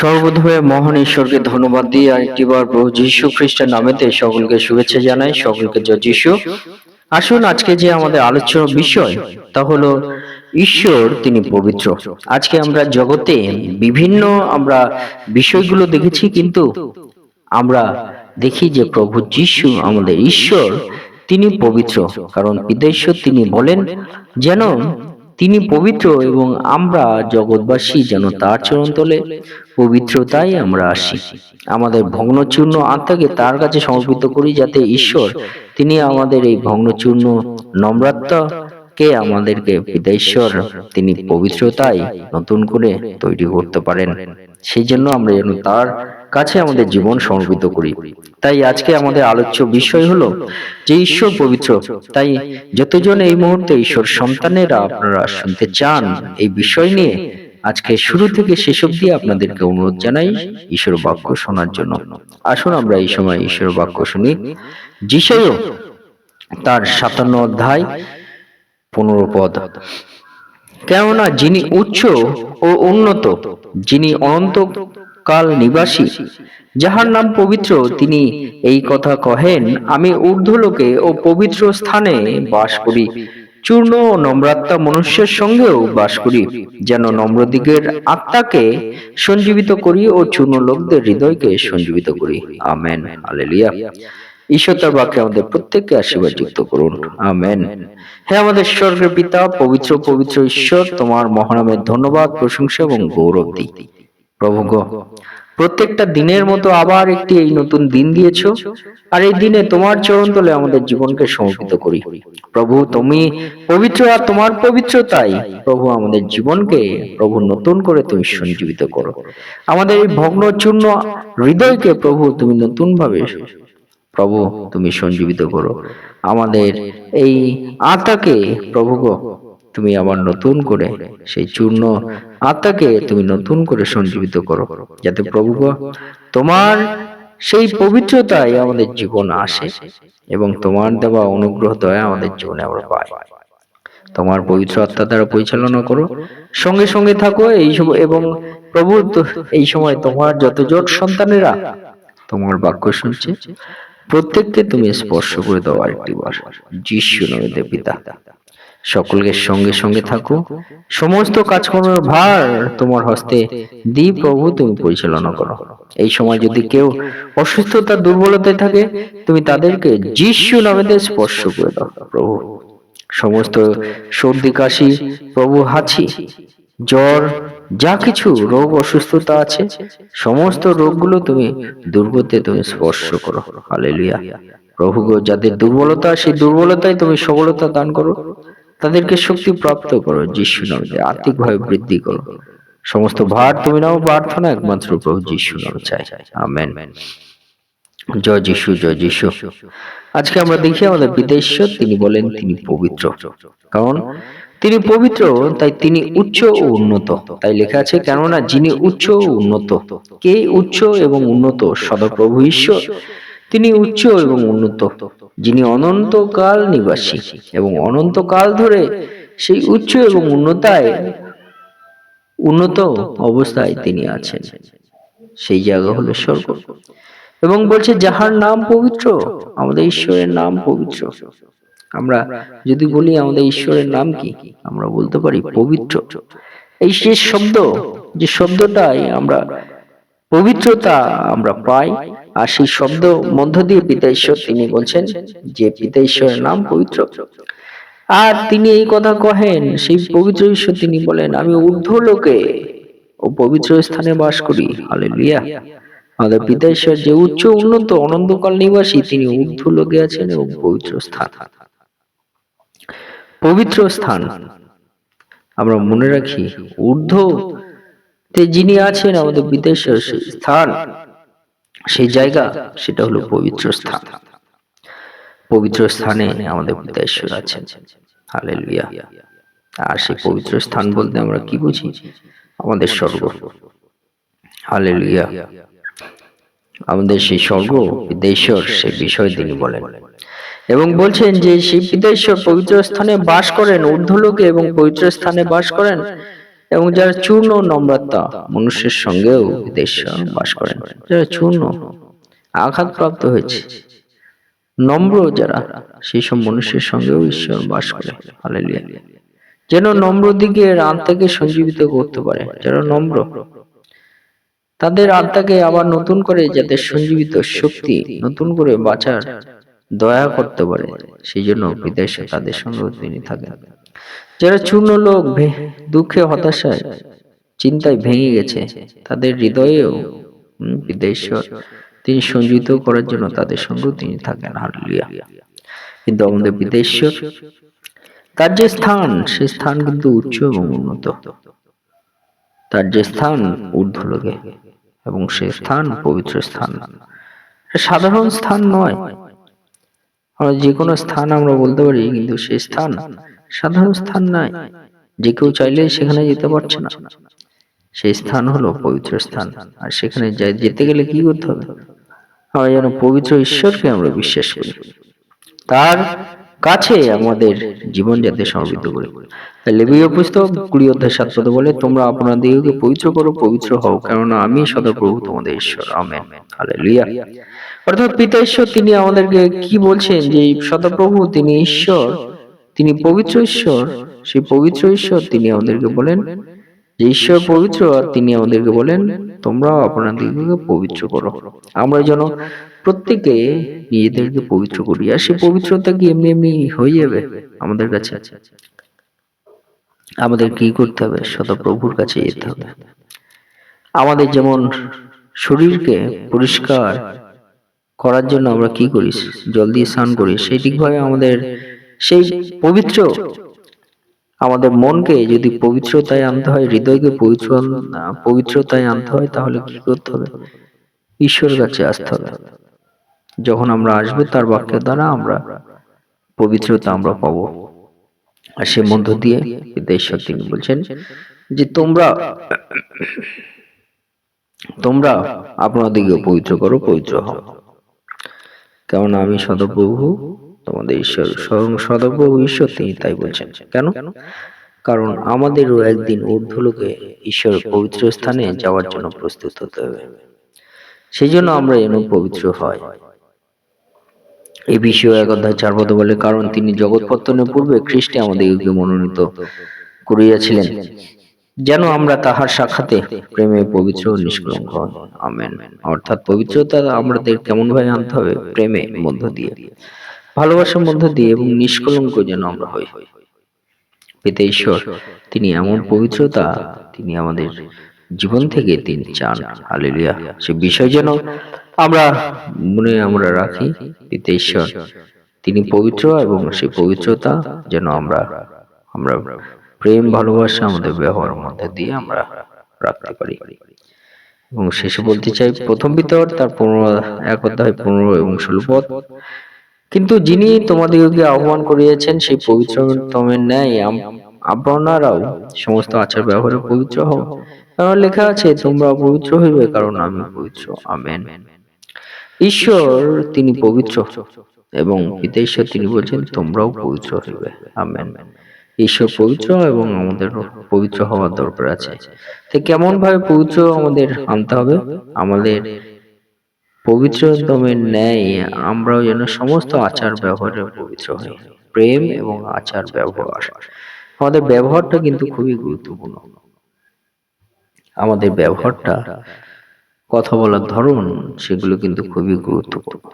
সর্বধর্মে মহান ঈশ্বরকে ধন্যবাদ দিয়ে আরেকটিবার প্রভু যীশু খ্রিস্টের নামেতে সকলকে শুভেচ্ছা জানাই, সকলকে জয় যীশু। আসুন আজকে যে আমাদের আলোচ্য বিষয়, তা হলো ঈশ্বর, তিনি পবিত্র। আজকে আমরা জগতে বিভিন্ন আমরা বিষয়গুলো দেখেছি, কিন্তু আমরা দেখি যে প্রভু যীশু আমাদের ঈশ্বর, তিনি পবিত্র। কারণ পিতেশ্বর তিনি বলেন যেন তিনি পবিত্র এবং আমরা জগৎবাসী যেন তার চরণতলে পবিত্রতাই আমরা আসি। আমাদের ভগ্নচূর্ণ আত্মাকে তার কাছে সমর্পিত করি যাতে ঈশ্বর তিনি আমাদের এই ভগ্নচূর্ণ নম্রাত্মাকে আমাদেরকে পিতাশ্বর তিনি পবিত্রতাই নতুন করে তৈরি করতে পারেন। সেই জন্য আমরা যেন তার কাছে আমাদের জীবন সমর্পিত করি। তাই আজকে আমাদের আলোচ্য বিষয় হলো যে ঈশ্বর পবিত্র। তাই যতজন এই মুহূর্তে ঈশ্বর সন্তানেরা আপনারা শুনতে চান এই বিষয় নিয়ে আজকে শুরু থেকে শেষ অবধি আপনাদেরকে অনুরোধ জানাই ঈশ্বর বাক্য শোনার জন্য। আসুন আমরা এই সময় ঈশ্বর বাক্য শুনি। যিশাইও তার সাতান্ন অধ্যায় পনেরো পদ। কেননা যিনি উচ্চ ও উন্নত, যিনি অনন্ত কাল নিবাসী, যাহার নাম পবিত্র, তিনি এই কথা কহেন, আমি ঊর্ধ্বলোকে ও পবিত্র স্থানে বাস করি। চূর্ণ ও নম্রাত্মা মনুষ্যের সঙ্গেও বাস করি, যেন নম্রদিগের আত্মাকে সঞ্জীবিত করি ও চূর্ণ লোকদের হৃদয়কে সঞ্জীবিত করি। আমেন। আলেলিয়া ঈশ্বর বাক্যে আমাদের প্রত্যেককে আশীর্বাদ যুক্ত করুন। আমেন। হে আমাদের স্বর্গের পিতা, পবিত্র পবিত্র ঈশ্বর, তোমার মহানামের ধন্যবাদ, প্রশংসা এবং গৌরব দিই। প্রভু গো প্রত্যেকটা দিনের মতো আবার একটি এই নতুন দিন দিয়েছ, আর এই দিনে তোমার চরণ তলে আমাদের জীবনকে সমর্পিত করি। প্রভু, তুমি পবিত্র আর তোমার পবিত্রতাই প্রভু, আমাদের জীবনকে প্রভু নতুন করে তুমি সঞ্জীবিত করো। আমাদের এই ভগ্ন চূর্ণ হৃদয়কে প্রভু তুমি নতুন ভাবে প্রভু তুমি সঞ্জীবিত করো। আমাদের এই আত্মাকে প্রভু তুমি আবার নতুন করে সেই চূর্ণ আত্মাকে তুমি নতুন করে সঞ্জীবিত করো, যাতে প্রভু তোমার সেই পবিত্রতাই আমাদের জীবন আসে এবং তোমার দেওয়া অনুগ্রহ, দয়া আমাদের জীবনে আমরা পাই। তোমার পবিত্র আত্মা দ্বারা পরিচালনা করো। সঙ্গে সঙ্গে থাকো এই সব এবং প্রভু, এই সময় তোমার যত জোট সন্তানেরা তোমার বাক্য শুনছে, প্রত্যেককে তুমি স্পর্শ করে দাও আরেকটি বার। যিশু নামে পিতা। সকলকে সঙ্গে সঙ্গে থাকো। সমস্ত কাজকর্মের ভার তোমার হস্তে দি প্রভু তুমি পরিচালনা করো। এই সময় যদি কেউ অসুস্থতা দুর্বলতায় থাকে তুমি তাদেরকে যিশু নামেতে স্পর্শ করে দাও প্রভু। সমস্ত সর্দি কাশি প্রভু হাঁচি জ্বর যা কিছু রোগ অসুস্থতা আছে সমস্ত রোগগুলো তুমি দুর্গতে তুমি স্পর্শ করো। হালেলুয়া প্রভু যাদের দুর্বলতা সেই দুর্বলতায় তুমি সবলতা দান করো। তাদেরকে শক্তি প্রাপ্ত করো, যিশু নামে আর্থিকভাবে বৃদ্ধি করো। সমস্ত ভার তুমি নাও, প্রার্থনা একমাত্র প্রভু যিশু নামে চাই। আমেন। জয় যিশু জয় যিশু। আজকে আমরা দেখি আমাদের বিদেশ্বর তিনি বলেন তিনি পবিত্র। কারণ তিনি পবিত্র, তাই তিনি উচ্চ ও উন্নত। তাই লেখা আছে, কেননা যিনি উচ্চ ও উন্নত, কে উচ্চ এবং উন্নত? সদাপ্রভু ঈশ্বর। তিনি উচ্চ এবং উন্নত। যিনি অনন্তকাল নিবাসী এবং অনন্তকাল ধরে সেই উচ্চ এবং উন্নতায় উন্নত অবস্থায় তিনি আছেন। সেই জায়গা হলো স্বর্গ। এবং বলছে, যাহার নাম পবিত্র, আমাদের ঈশ্বরের নাম পবিত্র। আমরা যদি বলি, আমাদের ঈশ্বরের নাম কি? আমরা বলতে পারি, পবিত্র। এই শেষ শব্দ, যে শব্দটাই আমরা পবিত্রতা আমরা পাই, আর সেই শব্দ মধ্য দিয়ে পিতা ঈশ্বর, তিনি বলছেন যে পিতা ঈশ্বরের নাম পবিত্র। আর তিনি এই কথা কহেন, সেই পবিত্র ঈশ্বর তিনি বলেন, আমি ঊর্ধ্ব লোকে ও পবিত্র স্থানে বাস করি। হালেলুয়া। আমাদের পিতা ঈশ্বর যে উচ্চ, উন্নত, অনন্তকাল নিবাসী, তিনি ঊর্ধ্ব লোকে আছেন এবং পবিত্র স্থান। পবিত্র স্থান। আমরা মনে রাখি, ঊর্ধ্ব তে যিনি আছেন আমাদের বিদেশের স্থান, সেই জায়গা, সেটা হলো পবিত্র স্থান। পবিত্র স্থানে আমাদের পিতাশ্বর আছেন। হালেলুয়া। আর সেই পবিত্র স্থান বলতে আমরা কি বুঝি? আমাদের স্বর্গ। হালেলুয়া। আমাদের সেই স্বর্গ বিদেশ্বর সে বিষয় তিনি বলেন। এবং বলছেন যে সেই পিতাশ্বর পবিত্র স্থানে বাস করেন, ঊর্ধ্বলোকে এবং পবিত্র স্থানে বাস করেন এবং যারা চূর্ণ নম্রতা মনুষ্যের সঙ্গেও ঈশ্বর বাস করেন। যারা চূর্ণ আঘাতপ্রাপ্ত হয়েছে। নম্র যারা সেই সব মনুষ্যের সঙ্গেও ঈশ্বর বাস করে হালেলুয়া। যেন নম্র দিকে আত্মাকে সঞ্জীবিত করতে পারে যারা নম্র। তাদের আত্মাকে আবার নতুন করে যাদের সঞ্জীবিত শক্তি নতুন করে বাঁচার দয়া করতে পারে। সেই জন্য বিদেশে তাদের সঙ্গে তিনি থাকেন। যারা চূর্ণ লোক দুঃখে হতাশায়, চিন্তায় ভেঙে গেছে, তাদের হৃদয়েও বিদেশ্বর তিনি সঞ্জীবিত করার জন্য তাদের সঙ্গেও তিনি থাকেন হালেলুয়া কিন্তু আমাদের বিদেশ্বর তার যে স্থান, সে স্থান কিন্তু উচ্চ এবং উন্নত। তার যে স্থান ঊর্ধ্বলোকে এবং সে স্থান, পবিত্র স্থান। সাধারণ স্থান নয়। আমরা যে কোনো স্থান আমরা বলতে পারি, কিন্তু সে স্থান সাধারণ স্থান নয় যে কেউ চাইলে সেখানে যেতে পারছে না। সেই স্থান হলো পবিত্র স্থান। আর সেখানে যেতে গেলে কি করতে হবে? আমরা যেন পবিত্র ঈশ্বরকে আমরা বিশ্বাস করি। তার কাছে আমাদের জীবন যাতে সমৃদ্ধ করি। লেবীয় পুস্তক কুড়ি অধ্যায় সাত পদে বলে তোমরা আপনাদেরকে পবিত্র করো পবিত্র হও কেননা আমি সদাপ্রভু তোমাদের ঈশ্বর। আমেন। হালেলুয়া। অর্থাৎ পিতা ঈশ্বর তিনি আমাদেরকে কি বলছেন? যে সদাপ্রভু তিনি ঈশ্বর। তিনি পবিত্র ঈশ্বর সেই পবিত্র ঈশ্বর তিনি আমাদেরকে বলেন। যে ঈশ্বর পবিত্র আর তিনি আমাদেরকে বলেন তোমরাও আপনাদেরকে পবিত্র করো। আমরা যেন প্রত্যেকে নিজেদেরকে পবিত্র করি। আর সেই পবিত্রতা কি এমনি এমনি হয়ে যাবে আমাদের কাছে? আমাদের কি করতে হবে? সদাপ্রভুর কাছে যেতে হবে। আমাদের যেমন শরীরকে পরিষ্কার করার জন্য আমরা কি করি? জল দিয়ে স্নান করি। সেই ঠিকভাবে আমাদের সেই পবিত্র আমাদের মনকে যদি পবিত্রতায় আনতে হয়, হৃদয়কে পবিত্র পবিত্রতায় আনতে হয়, তাহলে কি করতে হবে? ঈশ্বরের কাছে আসতে হবে। যখন আমরা আসব, তার বাক্যের দ্বারা আমরা পবিত্রতা আমরা পাবো। আর সে মধ্য দিয়ে ঈশ্বর তিনি বলছেন যে তোমরা তোমরা আপনাদেরকে পবিত্র করো, পবিত্র হও। কেননা আমি সদপ্রভু তোমাদের ঈশ্বর স্বয়ং সদপ্রভু ঈশ্বর তিনি তাই বলছেন। কেন? কারণ আমাদেরও একদিন ঊর্ধ্বলোকে ঈশ্বরের পবিত্র স্থানে যাওয়ার জন্য প্রস্তুত হতে হবে। সেই জন্য আমরা যেন পবিত্র হয়। এই বিষয়ে এক অধ্যায় চার পদে বলে কারণ তিনি জগৎ পত্তনের পূর্বে খ্রিস্টে আমাদেরকে মনোনীত করিয়াছিলেন। যেন আমরা তাহার সাক্ষাতে প্রেমে পবিত্র ও নিষ্কলঙ্ক। আমেন। অর্থাৎ পবিত্রতা আমাদের কেমন ভাবে আনতে হবে? প্রেমে মধ্য দিয়ে। ভালোবাসার মধ্য দিয়ে এবং নিষ্কলঙ্ক যেন আমরা হই। পিতা ঈশ্বর তিনি এমন পবিত্রতা তিনি আমাদের জীবন থেকে তিনি চান। হালেলুয়া। সে বিষয় যেন আমরা মনে আমরা রাখি। পিতা ঈশ্বর। তিনি পবিত্র এবং সেই পবিত্রতা যেন আমরা আমরা প্রেম ভালোবাসা আমাদের ব্যবহারের মধ্যে দিয়ে আমরা রাখতে পারি। এবং শেষে বলতে চাই প্রথম ভিতর তার পনেরো এক অধ্যায় পনেরো এবং ষোলো পদ। কিন্তু যিনি তোমাদেরকে আহ্বান করিয়েছেন, সেই পবিত্রতমের ন্যায় আপনারাও সমস্ত আচার ব্যবহারে পবিত্র হও। কারণ লেখা আছে, তোমরা পবিত্র হইবে কারণ আমি পবিত্র। আমেন। ঈশ্বর তিনি পবিত্র এবং পিতা ঈশ্বর তিনি বলছেন, তোমরাও পবিত্র হইবে। আমেন। ঈশ্বর পবিত্র এবং আমাদের পবিত্র হওয়ার দরকার আছে। তো কেমন ভাবে পবিত্র আমাদের আনতে হবে? আমাদের পবিত্রতমের ন্যায় আমরাও যেন সমস্ত আচার ব্যবহারে পবিত্র হই। প্রেম এবং আচার ব্যবহার। আমাদের ব্যবহারটা কিন্তু খুবই গুরুত্বপূর্ণ। আমাদের ব্যবহারটা, কথা বলার ধরন, সেগুলো কিন্তু খুবই গুরুত্বপূর্ণ।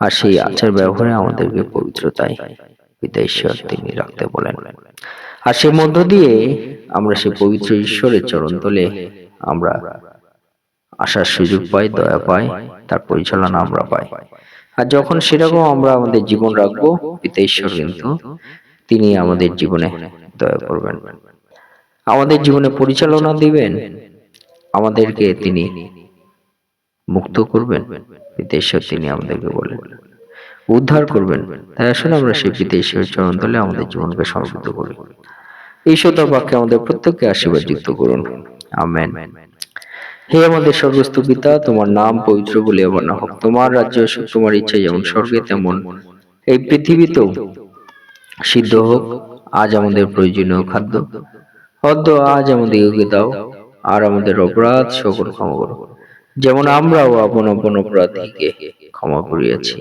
আর সেই আচার ব্যবহারে আমাদেরকে পবিত্রতায় পিতা ঈশ্বর তিনি রাখতে বলেন। আর সে মধ্য দিয়ে আমরা সেই পবিত্র ঈশ্বরের চরণ তলে আমরা আসার সুযোগ পাই, দয়া পাই, তার পরিচালনা আমরা পাই। আর যখন সেরকম আমরা আমাদের জীবন রাখব, পিতা ঈশ্বর কিন্তু তিনি আমাদের জীবনে দয়া করবেন। আমাদের জীবনে পরিচালনা দিবেন, আমাদেরকে তিনি মুক্ত করবেন, পিতা ঈশ্বর তিনি আমাদেরকে বলেন। উদ্ধার করবেন। তাই আসলে আমরা সেই পিতাঈশ্বরের চরণ তলে আমাদের জীবনকে সমৃদ্ধ করি। এই সত্য বাক্যে আমাদের প্রত্যেককে আশীর্বাদ যুক্ত করুন। আমেন। হে আমাদের স্বর্গস্থ পিতা তোমার নাম পবিত্র বলে বানা হোক। তোমার রাজ্য তোমার ইচ্ছা যেমন স্বর্গে তেমন এই পৃথিবীতেও সিদ্ধ হোক, আজ আমাদের প্রয়োজনীয় খাদ্য। অদ্য আজ আমাদেরকে দাও, আর আমাদের অপরাধ সকল ক্ষমা করো। যেমন আমরাও আপন আপন অপরাধীকে ক্ষমা করিয়াছি।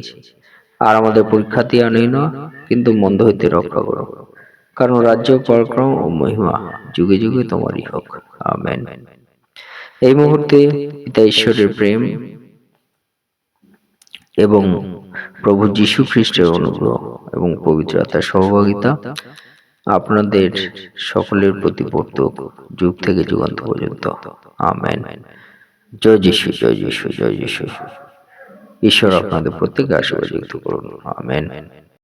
আর আমাদের পরীক্ষাতে আনই না, কিন্তু মন্দ হইতে রক্ষা করো। কারণ রাজ্য, পরাক্রম ও মহিমা যুগে যুগে তোমারই হোক। আমেন। এই মুহূর্তে পিতা ঈশ্বরের প্রেম এবং প্রভু যীশু খ্রিস্টের অনুগ্রহ এবং পবিত্র আত্মার সহভাগিতা আপনাদের সকলের প্রতি বর্তক যুগ থেকে যুগান্ত পর্যন্ত। আমেন। জয় যিশু জয় যিশু জয় যিশু। ঈশ্বর আপনাদের প্রত্যেকে আশীর্বাদ করুন। আমেন।